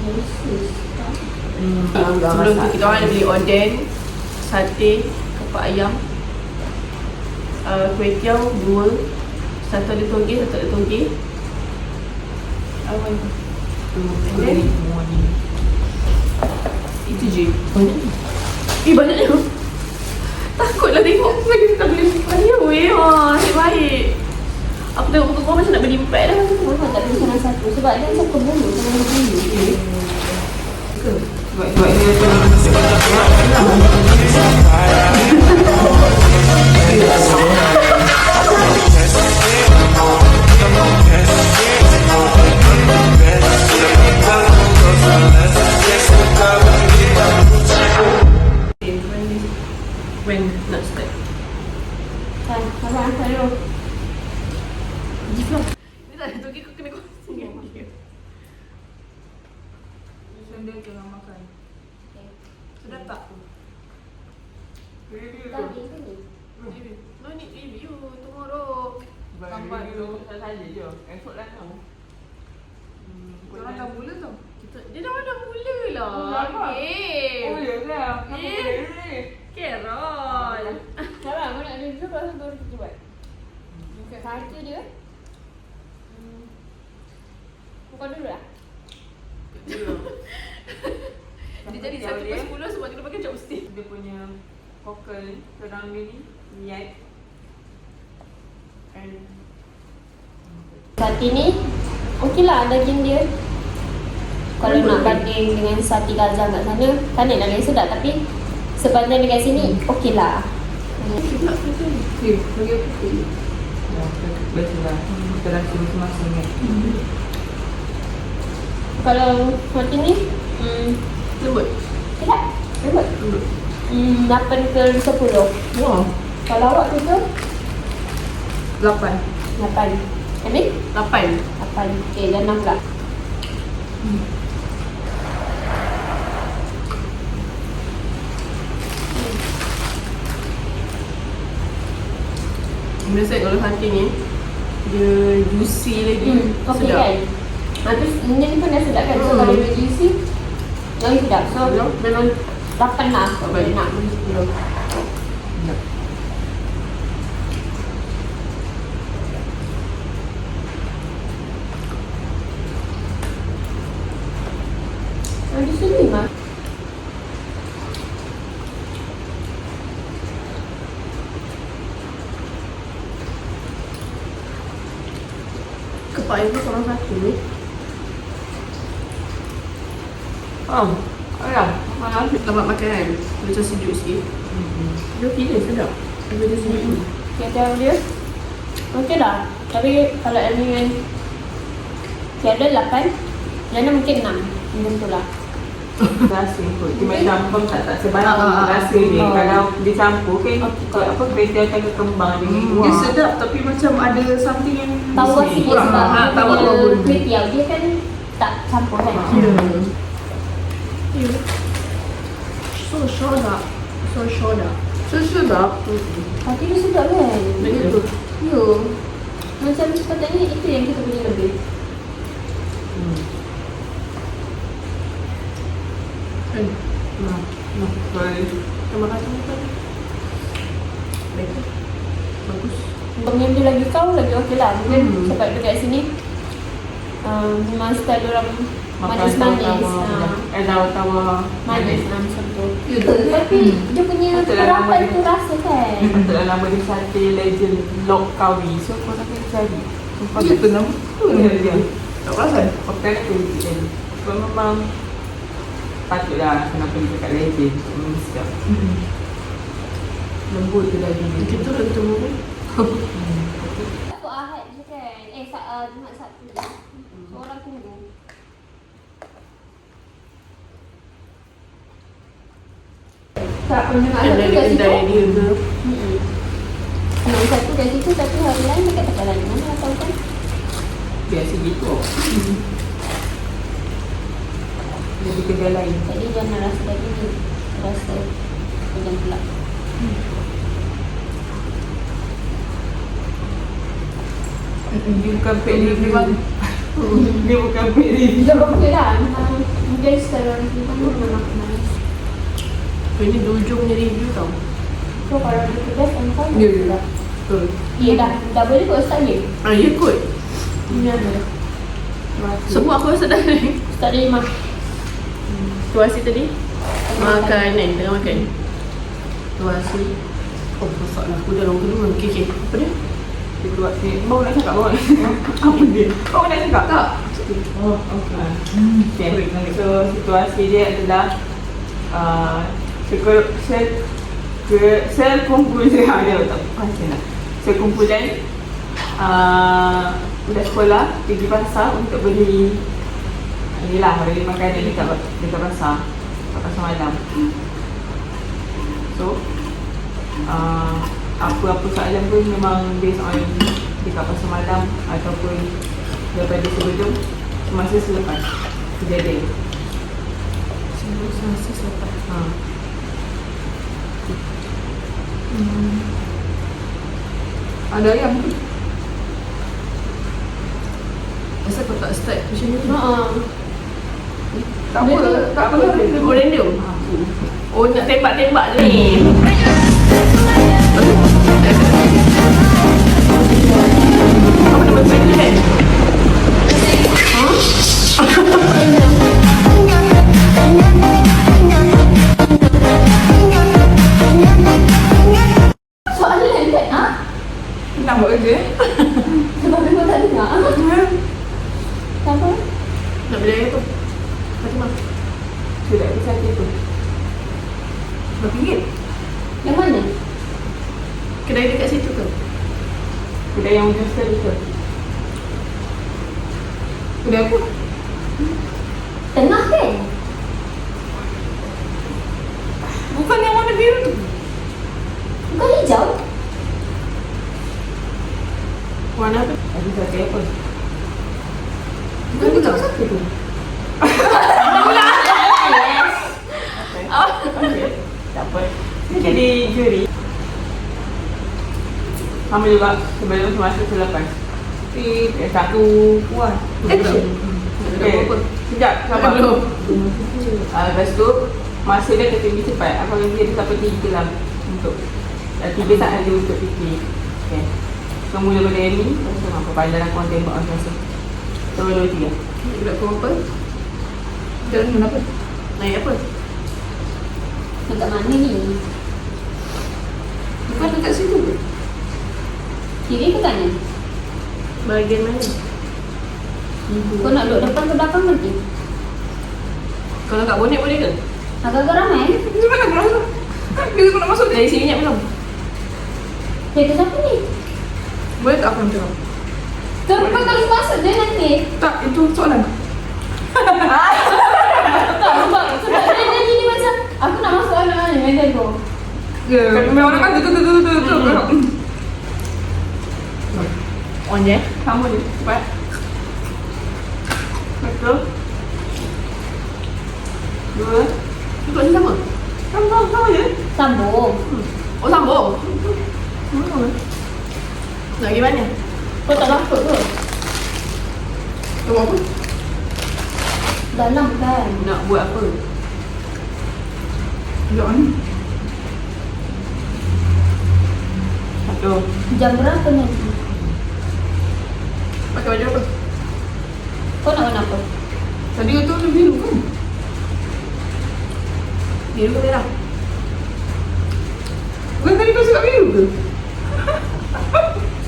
Hmm, Ah, sebelum tu kita orang ada beli oden, sate, kepak ayam, uh, kuih tiaw dua, satu ada toge, satu ada toge. Apa semua ni. itu je. Eh banyaknya. Takutlah tengok lagi kita beli banyak weh. Ha, nasib baik. Aku tengok muka kau macam nak beli empat dah. Kenapa tak beli salah satu? Sebab dia macam kebulu, sama kebulu. Sebab sebab dia ada Harga dia. Hmm. Bukan dulu lah. Dia jadi satu per sepuluh sebab kita pakai chopstick. Dia punya vocal terang dia ni Niat And Sati ni okey lah daging dia. Kalau nak banding dengan sati gajah kat sana, kan dia lagi sedap tapi sepanjang dekat sini okey lah. Hmm. Sedap betul. Okay, bagi okay. Masing-masing kan Kalau sati ni, hmm, Lembut. tidak. Lembut. Lembut. Hmm, 8 ke 10. Wow. Kalau awak tu tu, Lapan. 8. Habis? Lapan. 8. Okey, dah 6 pula. Biasa kalau sate ni dia juicy lagi. Hmm, okey sedap. kan? Habis ini pun dah sedap kan? So, Hmm. kalau dia juicy, lagi sedap. So, memang 8 lah. Tak baik. Nak beli 10. Ya. Ada sini mah. Kepak ayam tu korang satu ni. Oh, ayam Malam Selamat makan kan. Macam sejuk sikit. Dia okey dia sedap. Dia. Kita dia. Okey dah. Tapi kalau yang ni kan, tiada 8, yang ni mungkin 6. Macam tu lah. Rasa kot Dia macam pun tak, tak sebanyak Ah, ah, ah. Rasa dia Oh. Kalau dicampur kan Okey. Kot apa Kereta akan berkembang dengan Hmm, dia sedap tapi macam ada something yang Tawar sikit Kurang. sebab Ha, dia tawar kuih tiaw dia kan tak campur kan. Ya. Ya. So soda. So soda. So sedap. Tapi dia sedap kan? Betul. Ya. Macam sepatutnya itu yang kita punya lebih. Hmm. Nah, nah, boleh. Terima kasih makan. Baik. Bagus. Yang dia lagi kau lagi okey lah. Mungkin Hmm. sebab dekat sini um, memang style orang manis-manis. tawa-tawa. Ha. Eh, tawa-tawa Manis. Ya, betul. Tapi dia punya Betul lah, perapan nama tu dia. rasa kan. Patutlah nama dia Sate Legend Lok Kawi So kau tak kena cari Sumpah Ya, tu nama. Ya, ya. Tak perasan. Hotel tu kan Sebab memang Patutlah kenapa dia cakap legend Memang sedap Lembut tu dia Kita dah ketemu kan? Satu Ahad je kan. Eh, uh, Jumaat Sabtu. So, orang tunggu. Tak pernah Kan dari kedai dia ke? Hmm. Yang satu kat situ, satu hari lain dekat tempat lain. Mana nak tahu kan? Biasa gitu Jadi kedai lain Jadi jangan rasa tadi ni. Rasa macam pula. Dia bukan pet review Dia bukan pet review Dia okey lah. Memang guys kalau kita pun memang nice. Ini dujungnya review tau. So kalau kita guys kan kau. Ya, ya. Betul. Ya dah, dah boleh kau start je. Ah, ya kot. Ini ada. Semua aku rasa dah ni. Start dari mak. Tuasi tadi makan kan, tengah makan. Tuasi. Oh, masak lah. Aku dah lama dulu. Okey, okey. Apa dia? Dia keluar sini. Baru nak cakap, baru nak Apa dia? Baru nak cakap? Tak. Oh, okay. Okay. So, situasi dia adalah uh, ke- sel kumpulan dia tak pasti nak. Sel kumpulan uh, budak sekolah pergi pasar untuk beli ni lah beli makanan dekat dekat pasar dekat pasar malam. So, uh, apa-apa soalan pun memang based on dekat pasar malam ataupun daripada sebelum semasa selepas kejadian. Semasa selepas. Ha. Ada ayam ke? Asal kau tak start macam ni? Haa. Tak apa, tak apa. Oh, random? Ha. Oh, nak tembak-tembak je ni. Apa nama sebenarnya kan? Soalan Nak buat kerja? Sebab memang tak dengar. Tak apa. Nak beli ayam tu? Fatimah. Sudah, bisa tu. Berapa ringgit? Yang mana? Kedai dekat situ ke? Kedai yang macam sekali tu. Kedai apa? Tengah kan? Bukan yang warna biru tu. Bukan hijau? Warna apa? Ada satu apa? Bukan hijau. Satu tu. Yes. Okey. Tak apa. Dia jadi juri. Juga sebelum semasa selepas. Tapi dia satu puas. Eh, ada Okey. apa-apa. Sekejap, sabar. Belum. Ah, lepas tu, masa dia kata pergi cepat. Aku akan dia sampai tiga lah untuk uh, tiga saat dia untuk fikir. Okay. So, mula pada Amy, lepas tu apa pandangan kau tembak orang rasa. So, dua, tiga. Budak kau apa? Jalan kenapa? Naik apa? Dekat mana ni? Bukan dekat situ ke? Kiri ke kanan? Bahagian mana? Kau nak duduk depan ke belakang nanti? Kalau kat bonet boleh ke? Agak-agak ramai. Macam mana aku rasa? Bila aku nak masuk dari sini minyak belum? Kereta siapa ni? Boleh tak aku macam Kau kau terus masuk je nanti. Tak, itu soalan. Tak, sebab sebab dia dia macam aku nak masuk mana ni macam tu. Ya. Memang orang kan tu tu tu tu tu tu. On je. Sama je, cepat. Betul. Dua. Untuk ni sama. Sama, sama je. Sambung. Oh sambung. Nak pergi mana? Kau tak lapuk ke? Kau buat apa? Dalam kan. Nak buat apa? Duduk ni. Satu. Jam berapa nanti? Pakai baju apa? Kau nak warna apa? Tadi tu tu biru kan? Biru ke merah? Bukan tadi kau cakap biru ke?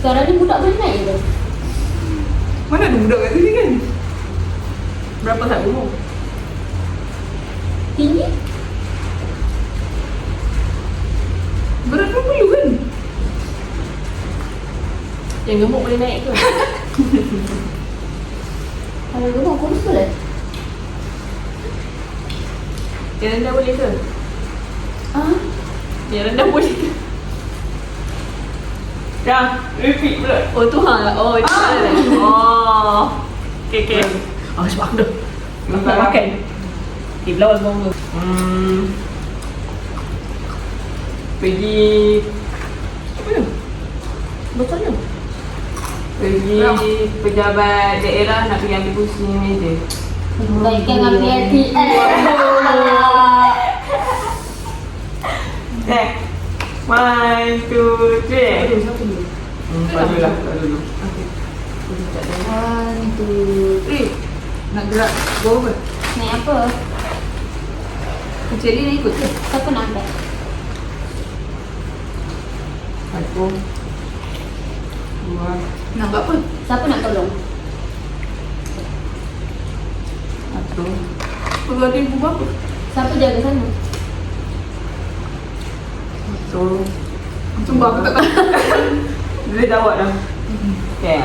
Sekarang ni budak boleh naik ke? Mana ada budak kat sini kan? Berapa tak umur? Tinggi? Berat 20 kan? Yang gemuk boleh naik ke? Kalau gemuk kurus boleh? Yang rendah boleh ke? Ah, Yang rendah boleh ke? Dah, repeat pula. Oh tu ha lah. Oh itu Ah. ah. Oh. Okay okay. Oh sebab aku dah. Aku nak makan. Eh belawal bawang tu. Hmm. Pergi Apa ni? Botolnya. Pergi pejabat daerah nak pergi ambil kursi meja. Baikkan dengan PLPL. Eh. One, two, three. Aduh, siapa dulu? Hmm, Padu lah, dulu. Tak ada. One, two, three. Nak gerak bawah apa? Naik apa? Kecil ni nak ikut ke? Siapa nak angkat? Satu. Dua. Nak buat apa? Siapa nak tolong? Satu. Kalau ada ibu bapa. Siapa jaga sana? Satu. Sumpah aku tak tahu. Dia jawab dah. Okay.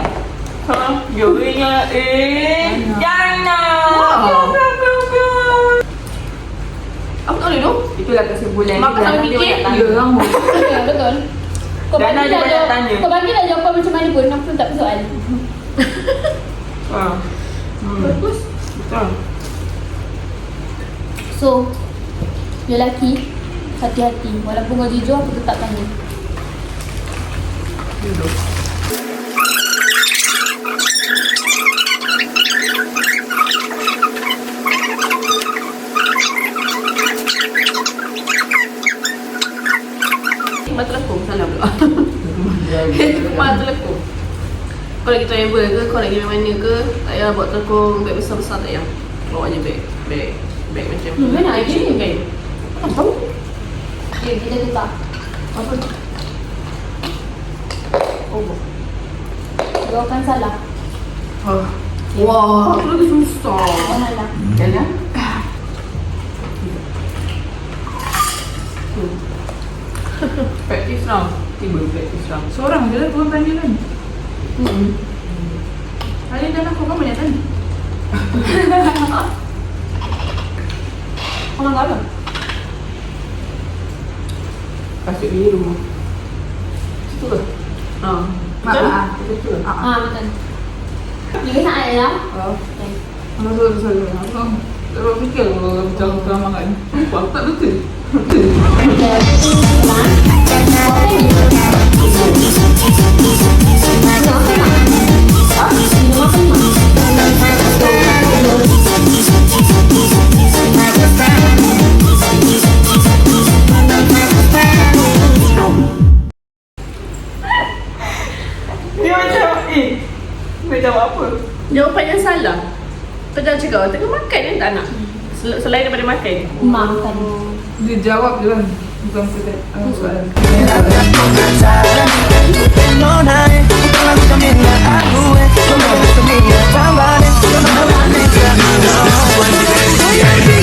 Ha, jurinya eh Jana. Wow. Piu, piu, piu, piu. Aku tak boleh tu. Itulah kesimpulan Mak dia. kena Dia fikir. banyak tanya. Ya. Ya, betul. Kau Dan bagi dah jawab, tanya. kau bagi dah jawapan macam mana pun, aku tak persoal. Ha. Hmm. Bagus. Betul. So, lelaki, hati-hati. Walaupun kau jujur, aku tetap tanya. Duduk. Kau lagi travel ke, kau lagi main mana ke, tak payah bawa telekung beg besar-besar tak payah. Bawa je beg, beg, beg macam Hmm, mana ada ni? kan? Tak tahu. Okay, kita tukar. Apa? Oh. Jawapan salah. Oh. Wah, aku lagi susah. Salah. Jana. Practice now. Tiba practice now. Seorang je lah tuan tanya kan. Hmm. Alin dan aku kan banyak tanya. Orang tak ada. Kasut biru. Situ ke? Ha. Mak, Betul? mak. Betul. Ah, ah. Ah, betul. Ini nak ada lah. Oh. Okay. Betul, betul, betul. Aku tak fikir kalau macam keramah kan. Tak betul. Dia macam eh. Dia jawab apa? Jawapan yang salah. Kau jangan cakap, tengah makan kan tak nak. Sel- Selain daripada makan. Makan. Dia jawab je kan. Bukan aku tak uh, soalan. Boleh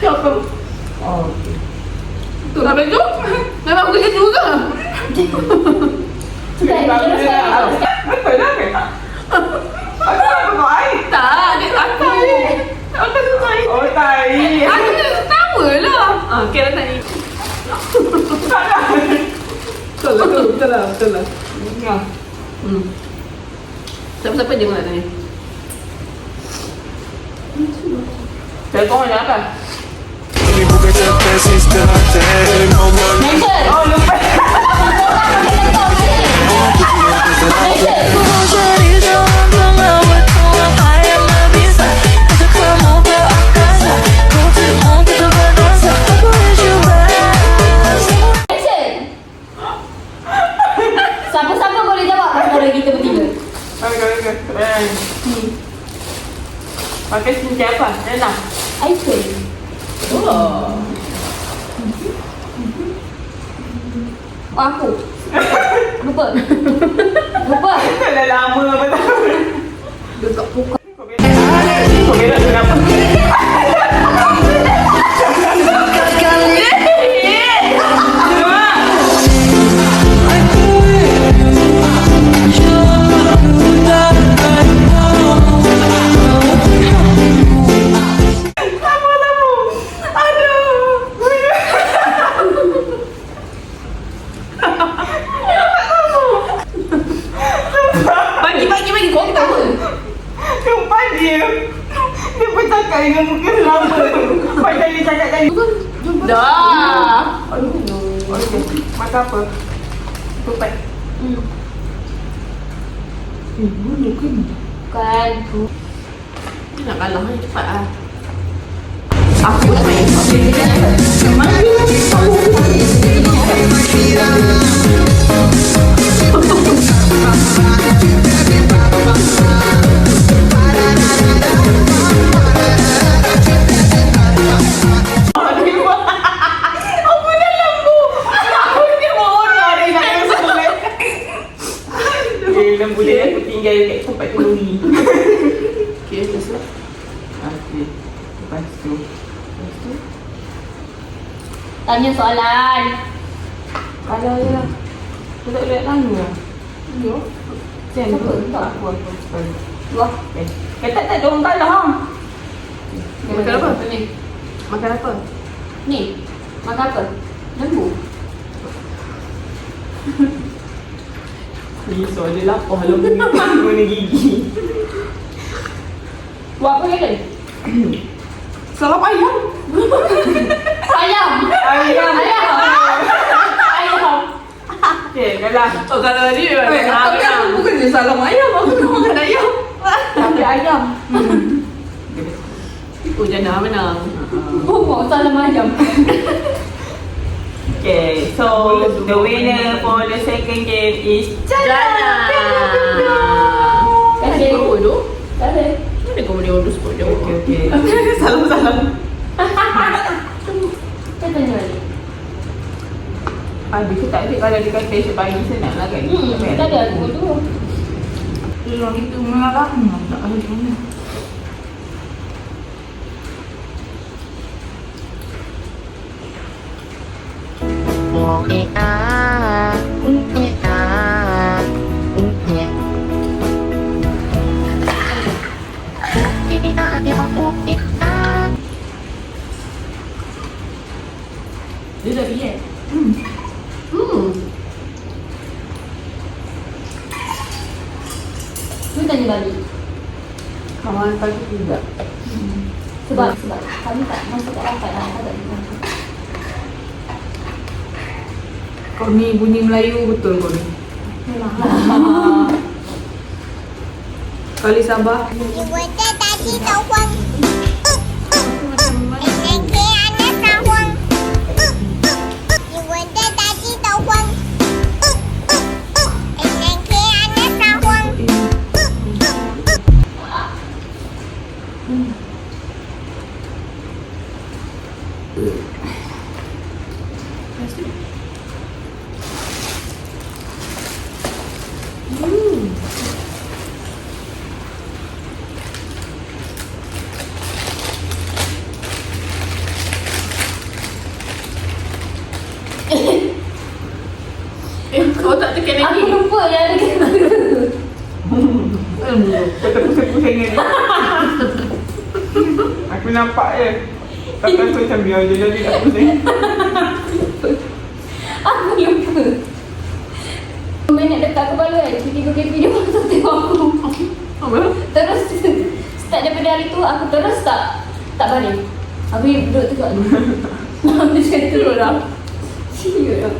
siapa? Oh, okay. Tu baju? Memang aku kerja juga. Betul kita lah. Aku tak air. Tak, dia santai. Aku santai. Oh, tai. Aku kena ketawa lah. Ah, okay dah tadi. Betul lah, betul, betul lah, betul lah. Ya. Hmm. Siapa-siapa nak tanya. Saya kau nak apa? Mention. Oh, lupa. Mention. Tupat. Hmm. Eh, boleh ke ni? Kan. Dia nak kalah dia aku tinggal kat tempat tu ni. Okay, selesai. Okey. Lepas tu. Tanya soalan. Kalau je lah. Kau tak boleh tanya. Yo. Macam Siapa? tu. Tak. Aku, aku. Sorry. Wah. Okay. Eh, tak, tak. Dia orang kalah. ha? Makan apa? Ni. Makan apa? Ni. Makan apa? Lembu. Risau dia lapar lah guna gigi. Buat apa kata? Salam ayam. Ayam. Ayam. Ayam. Ayam. Okay, dah lah. Oh kalau aku bukan dia salam ayam. Aku nak makan ayam. Tapi ayam. Oh Jana menang. Oh, salam ayam. Okay, so the winner for the second game is Jana. Kasih. Oh tu. Kasih. Mana kau boleh urus pun dia. Okay, okay. salam, salam. Saya tanya balik. Habis tu tak ada kalau dia kata esok pagi senang lah kan? Hmm, tak ada aku tu. Orang itu melarangnya. Tak ada mana. Hmm. Hmm. Kawan pagi tidak. Sebab sebab kami tak masuk. Tak ada. Kau ni bunyi Melayu betul kau ni. Kali Sabah. Ibu tadi tahu yang ada kata. Pusing-pusing ni. Aku nampak je. Tapi aku macam biar je jadi tak pusing. Aku lupa. Minit dekat kepala kan. Tiga kaki dia masuk tengok aku. Apa? Terus start daripada hari tu aku terus tak tak balik. Aku duduk tengok ni. Aku macam terus lah. Siut lah.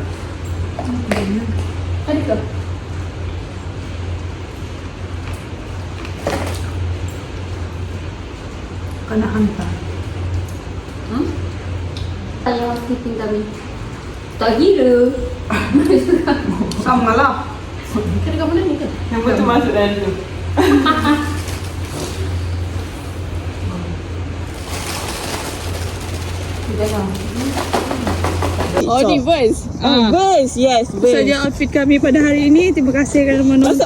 Kau nak hantar. Tanya housekeeping kami. Tak gila. Sama lah. Kena kau mana ni ke? Yang betul masuk dalam tu. Oh ni verse Ah. Verse, yes, verse. Saja outfit kami pada hari ini Terima kasih kerana menonton